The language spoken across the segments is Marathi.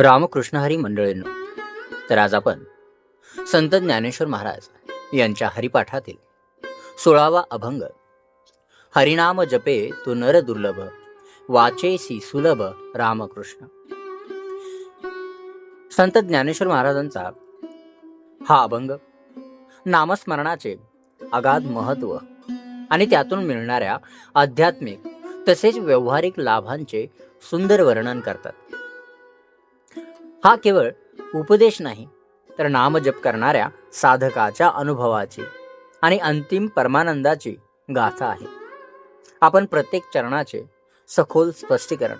रामकृष्ण हरी मंडळींनो तर आज आपण संत ज्ञानेश्वर महाराज यांच्या हरिपाठातील सोळावा अभंग हरिनाम जपे तो नर दुर्लभ वाचेसी सुलभ रामकृष्ण. संत ज्ञानेश्वर महाराजांचा हा अभंग नामस्मरणाचे अगाध महत्त्व आणि त्यातून मिळणाऱ्या आध्यात्मिक तसेच व्यावहारिक लाभांचे सुंदर वर्णन करतात. हा केवळ उपदेश नाही तर नामजप करणाऱ्या साधकाच्या अनुभवाची आणि अंतिम परमानंदाची गाथा आहे. आपण प्रत्येक चरणाचे सखोल स्पष्टीकरण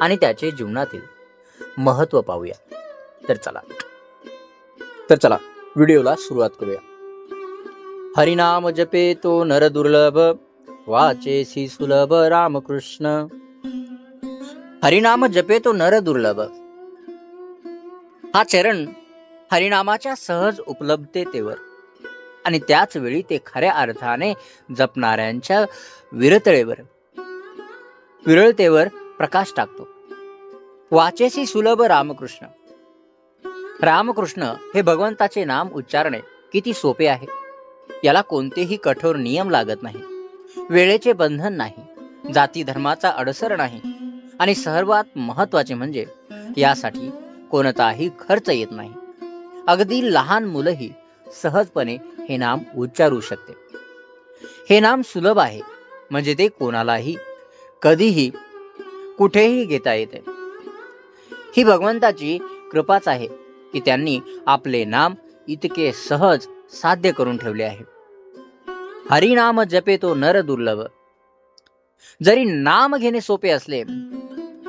आणि त्याचे जीवनातील महत्त्व पाहूया. तर चला. तर चला व्हिडिओला सुरुवात करूया. हरिनाम जपे तो नर दुर्लभ वाचेसी सुलभ रामकृष्ण. हरिनाम जपे तो नर दुर्लभ हा चरण हरिनामाच्या सहज उपलब्धतेवर आणि त्याच वेळी ते खऱ्या अर्थाने जपणाऱ्यांच्या विरतळेवर विरळतेवर प्रकाश टाकतो. वाचेसी सुलभ रामकृष्ण. रामकृष्ण हे भगवंताचे नाम उच्चारणे किती सोपे आहे. याला कोणतेही कठोर नियम लागत नाही. वेळेचे बंधन नाही. जाती धर्माचा अडसर नाही. आणि सर्वात महत्त्वाचे म्हणजे यासाठी कोणताही खर्च येत नाही. अगदी लहान मुलंही सहजपणे हे नाम उच्चारू शकते. हे नाम सुलभ आहे म्हणजे ते कोणालाही कधीही कुठेही घेता येते. ही भगवंताची कृपाच आहे की त्यांनी आपले नाम इतके सहज साध्य करून ठेवले आहे. हरिनाम जपे तो नर दुर्लभ. जरी नाम घेणे सोपे असले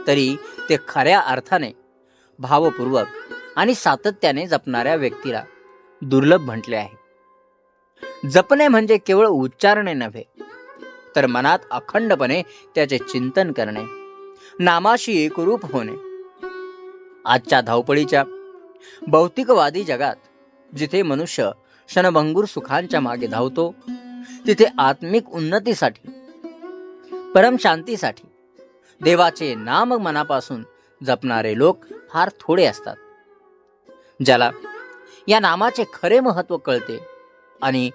तरी ते खऱ्या अर्थाने भावपूर्वक आणि सातत्याने जपणाऱ्या व्यक्तीला दुर्लभ म्हटले आहे. जपणे म्हणजे केवळ उच्चारणे नव्हे तर मनात अखंडपणे त्याचे चिंतन करणे नामाशी एकरूप होणे. आजच्या धावपळीच्या भौतिकवादी जगात जिथे मनुष्य क्षणभंगूर सुखांच्या मागे धावतो तिथे आत्मिक उन्नतीसाठी परम शांतीसाठी देवाचे नाम मनापासून जपणारे लोक फार थोडे असतात. ज्याला या नामाचे खरे महत्त्व कळते आणि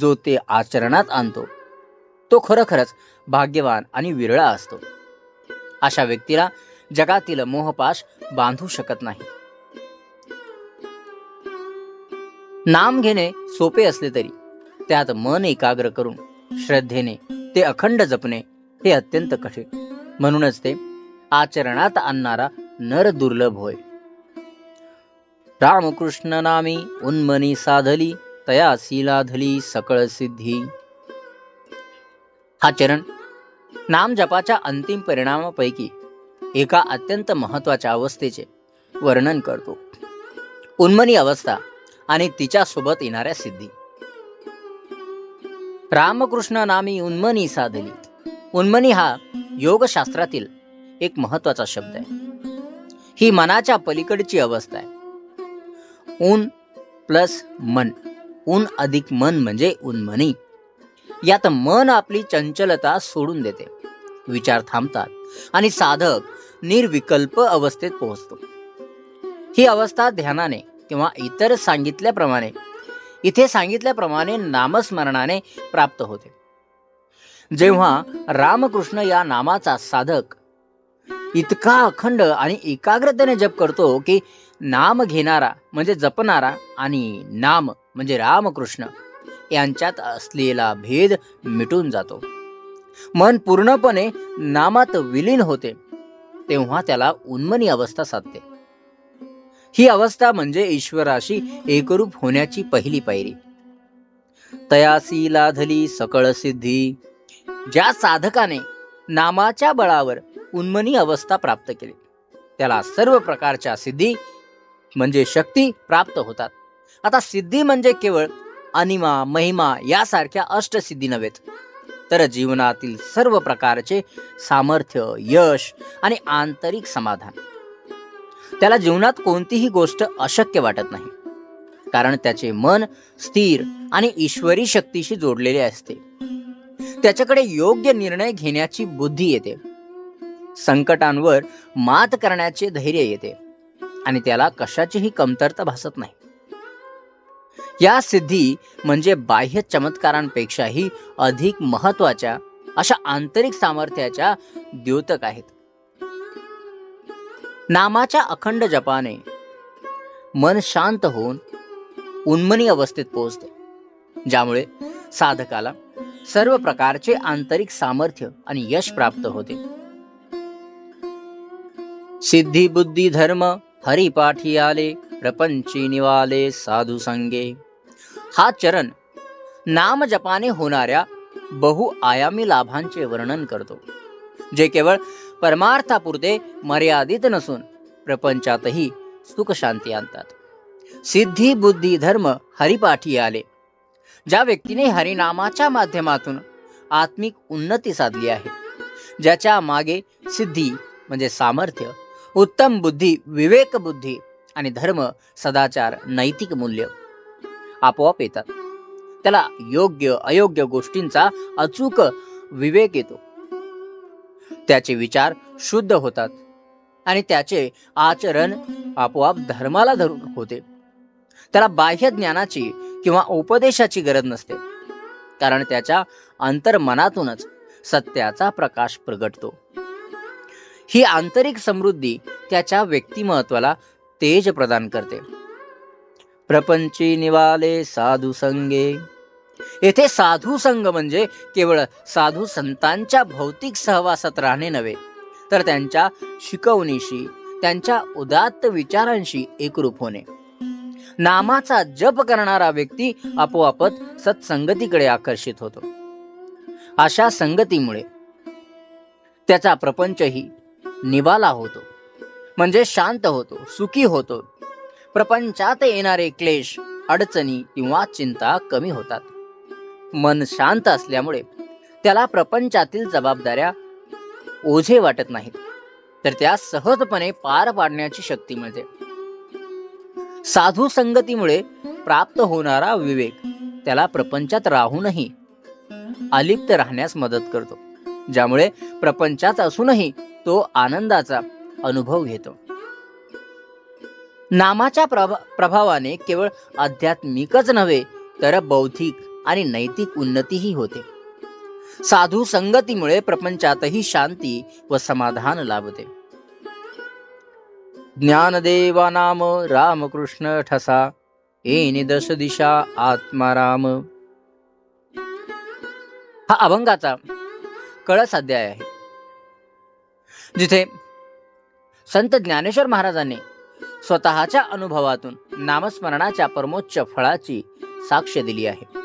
जो ते आचरणात आणतो तो खरोखरच भाग्यवान आणि विरळा असतो. अशा व्यक्तीला जगातील मोहपाश बांधू शकत नाही. नाम घेणे सोपे असले तरी त्यात मन एकाग्र करून श्रद्धेने ते अखंड जपणे हे अत्यंत कठीण. म्हणूनच ते आचरणात आणणारा नर दुर्लभ होय. रामकृष्ण नामी उन्मनी साधली तया शिलाधली सकळ सिद्धी. हा चरण नाम जपाच्या अंतिम परिणामापैकी एका अत्यंत महत्त्वाच्या अवस्थेचे वर्णन करतो. उन्मनी अवस्था आणि तिच्या सोबत येणाऱ्या सिद्धी. रामकृष्ण नामी उन्मनी साधली. उन्मनी हा योगशास्त्रातील एक महत्त्वाचा शब्द आहे. ही मनाच्या पलीकडची अवस्था आहे. ऊन प्लस मन. ऊन अधिक मन म्हणजे उन्मनी. यात मन आपली चंचलता सोडून देते. विचार थांबतात आणि साधक निर्विकल्प अवस्थेत पोहोचतो. ही अवस्था ध्यानाने किंवा इतर सांगितल्याप्रमाणे इथे सांगितल्याप्रमाणे नामस्मरणाने प्राप्त होते. जेव्हा रामकृष्ण या नामाचा साधक इतका अखंड आणि एकाग्रतेने जप करतो की नाम घेणारा म्हणजे जपणारा आणि नाम म्हणजे रामकृष्ण यांच्यात असलेला भेद मिटून जातो. मन पूर्णपणे नामात विलीन होते तेव्हा त्याला उन्मनी अवस्था साधते. ही अवस्था म्हणजे ईश्वराशी एकरूप होण्याची पहिली पायरी. तयासी लाधली सकळ सिद्धी ज्या साधकाने नामाच्या बळावर उन्मनी अवस्था प्राप्त केली. त्याला सर्व प्रकारच्या सिद्धी म्हणजे शक्ती प्राप्त होतात. आता सिद्धी म्हणजे केवळ अनिमा महिमा यासारख्या अष्टसिद्धी नव्हेत तर जीवनातील सर्व प्रकारचे सामर्थ्य यश आणि आंतरिक समाधान. त्याला जीवनात कोणतीही गोष्ट अशक्य वाटत नाही कारण त्याचे मन स्थिर आणि ईश्वरी शक्तीशी जोडलेले असते. त्याच्याकडे योग्य निर्णय घेण्याची बुद्धी येते. संकटांवर मात करण्याचे धैर्य येते. आणि त्याला कशाचीही कमतरता भासत नाही. या सिद्धी म्हणजे बाह्य चमत्कारांपेक्षाही अधिक महत्त्वाच्या अशा आंतरिक सामर्थ्याच्या द्योतक आहेत. नामाच्या अखंड जपाने मन शांत होऊन उन्मनी अवस्थेत पोहोचते ज्यामुळे साधकाला सर्व प्रकारचे आंतरिक सामर्थ्य आणि यश प्राप्त होते. सिद्धी बुद्धी धर्म हरिपाठी आले प्रपंची निवाले साधू संगे. हा चरण नाम जपाने होणाऱ्या बहुआयामी लाभांचे वर्णन करतो जे केवळ परमार्थापुरते मर्यादित नसून प्रपंचातही सुख शांती आणतात. सिद्धी बुद्धी धर्म हरिपाठी आले ज्या व्यक्तीने हरिनामाच्या माध्यमातून आत्मिक उन्नती साधली आहे ज्याच्या मागे सिद्धी म्हणजे सामर्थ्य उत्तम बुद्धी विवेक बुद्धी आणि धर्म सदाचार नैतिक मूल्य आपोआप येतात. त्याला योग्य अयोग्य गोष्टींचा अचूक विवेक येतो. त्याचे विचार शुद्ध होतात आणि त्याचे आचरण आपोआप धर्माला धरून होते. त्याला बाह्य ज्ञानाची किंवा उपदेशाची गरज नसते कारण त्याच्या अंतर्मनातूनच सत्याचा प्रकाश प्रगटतो. ही आंतरिक समृद्धी त्याच्या व्यक्तिमत्वाला तेज प्रदान करते. प्रपंची निवाले साधू संगे. येथे साधू संघ म्हणजे केवळ साधू संतांच्या भौतिक सहवासात राहणे नव्हे तर त्यांच्या शिकवणीशी त्यांच्या उदात्त विचारांशी एकरूप होणे. नामाचा जप करणारा व्यक्ती आपोआपच सत्संगतीकडे आकर्षित होतो. अशा संगतीमुळे त्याचा प्रपंचही निवाला होतो. म्हणजे शांत होतो सुखी होतो. प्रपंचात येणारे क्लेश अडचणी किंवा चिंता कमी होतात. मन शांत असल्यामुळे त्याला प्रपंचातील जबाबदाऱ्या ओझे वाटत नाहीत. तर त्या सहजपणे पार पाडण्याची शक्ती मिळते. साधू संगतीमुळे प्राप्त होणारा विवेक त्याला प्रपंचात राहूनही अलिप्त राहण्यास मदत करतो. ज्यामुळे प्रपंचात असूनही तो आनंदाचा अनुभव घेतो. नामाच्या प्रभा प्रभावाने केवळ आध्यात्मिकच नव्हे तर बौद्धिक आणि नैतिक उन्नतीही होते. साधू संगतीमुळे प्रपंचातही शांती व समाधान लाभते. ज्ञानदेवा नाम रामकृष्ण ठसा येणे दश दिशा आत्माराम हा अभंगाचा कळस अध्याय आहे. जिथे संत ज्ञानेश्वर महाराजांनी स्वतःच्या अनुभवातून नामस्मरणाच्या परमोच्च फळाची साक्ष दिली आहे.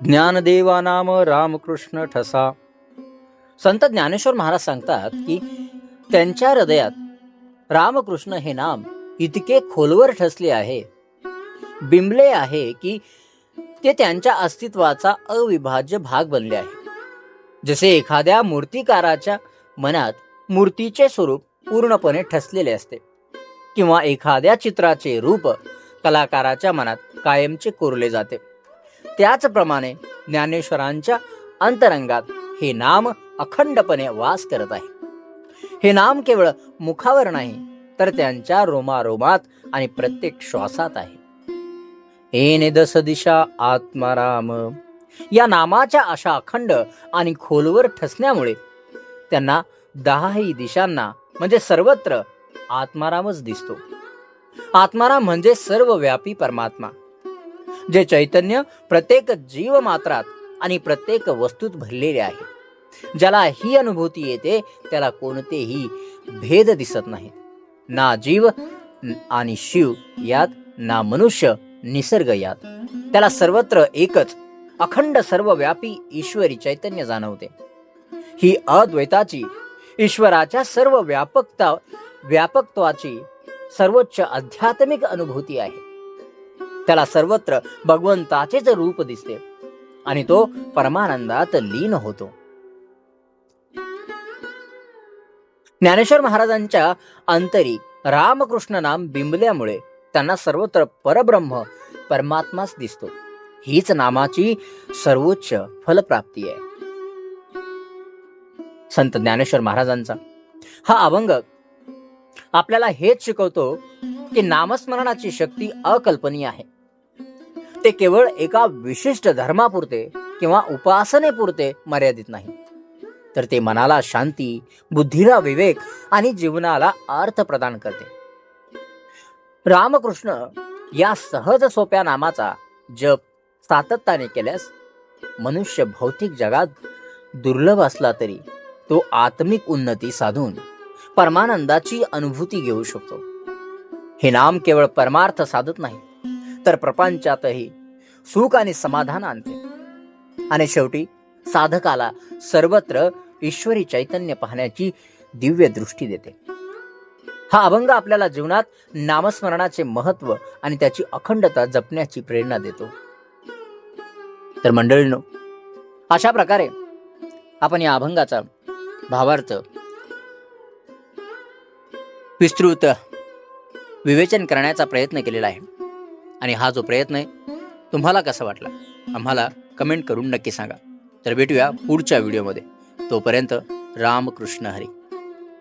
ज्ञानदेवा नाम रामकृष्ण ठसा. संत ज्ञानेश्वर महाराज सांगतात की त्यांच्या हृदयात रामकृष्ण हे नाम इतके खोलवर ठसले आहे बिंबले आहे की ते त्यांच्या अस्तित्वाचा अविभाज्य भाग बनले आहे. जसे एखाद्या मूर्तिकाराच्या मनात मूर्तीचे स्वरूप पूर्णपणे ठसलेले असते किंवा एखाद्या चित्राचे रूप कलाकाराच्या मनात कायमचे कोरले जाते. त्याचप्रमाणे ज्ञानेश्वरांच्या अंतरंगात हे नाम अखंडपणे वास करत आहे. हे नाम केवळ मुखावर नाही तर त्यांच्या रोमारोमात आणि प्रत्येक श्वासात आहे. एने दस दिशा आत्माराम. या नामाच्या अशा अखंड आणि खोलवर ठसण्यामुळे त्यांना दहाही दिशांना म्हणजे सर्वत्र आत्मारामच दिसतो. आत्माराम म्हणजे सर्व व्यापी परमात्मा जे चैतन्य प्रत्येक जीव मात्रात आणि प्रत्येक वस्तूत भरलेले आहे. ज्याला ही अनुभूती येते त्याला कोणतेही भेद दिसत नाही ना जीव आणि शिव यात ना मनुष्य निसर्ग यात. त्याला सर्वत्र एकच अखंड सर्वव्यापी ईश्वरी चैतन्य जाणवते. ही अद्वैताची ईश्वराच्या सर्व व्यापकता व्यापकत्वाची सर्वोच्च आध्यात्मिक अनुभूती आहे. त्याला सर्वत्र भगवंताचेच रूप दिसते आणि तो परमानंदात लीन होतो. ज्ञानेश्वर महाराजांच्या अंतरी रामकृष्ण नाम बिंबल्यामुळे त्यांना सर्वत्र परब्रह्म परमात्माच दिसतो. हीच नामाची सर्वोच्च फलप्राप्ती आहे. संत ज्ञानेश्वर महाराजांचा हा अभंग आपल्याला हेच शिकवतो की नामस्मरणाची शक्ती अकल्पनीय आहे. ते केवळ एका विशिष्ट धर्मापुरते किंवा उपासनेपुरते मर्यादित नाही. तर ते मनाला शांती बुद्धीला विवेक आणि जीवनाला अर्थ प्रदान करते. रामकृष्ण या सहज सोप्या नामाचा जप सातत्याने केल्यास मनुष्य भौतिक जगात दुर्लभ असला तरी तो आत्मिक उन्नती साधून परमानंदाची अनुभूती घेऊ शकतो. हे नाम केवळ परमार्थ साधत नाही तर प्रपंचातही सुख आणि समाधान आणते. आणि शेवटी साधकाला सर्वत्र ईश्वरी चैतन्य पाहण्याची दिव्य दृष्टी देते. हा अभंग आपल्याला जीवनात नामस्मरणाचे महत्त्व आणि त्याची अखंडता जपण्याची प्रेरणा देतो. तर मंडळींनो अशा प्रकारे आपण या अभंगाचा भावार्थ विस्तृत विवेचन करण्याचा प्रयत्न केलेला आहे. आणि हा जो प्रयत्न आहे तुम्हाला कसा वाटला? आम्हाला कमेंट करून नक्की सांगा. तर भेटूया पुढच्या व्हिडिओमध्ये. तोपर्यंत रामकृष्ण हरी.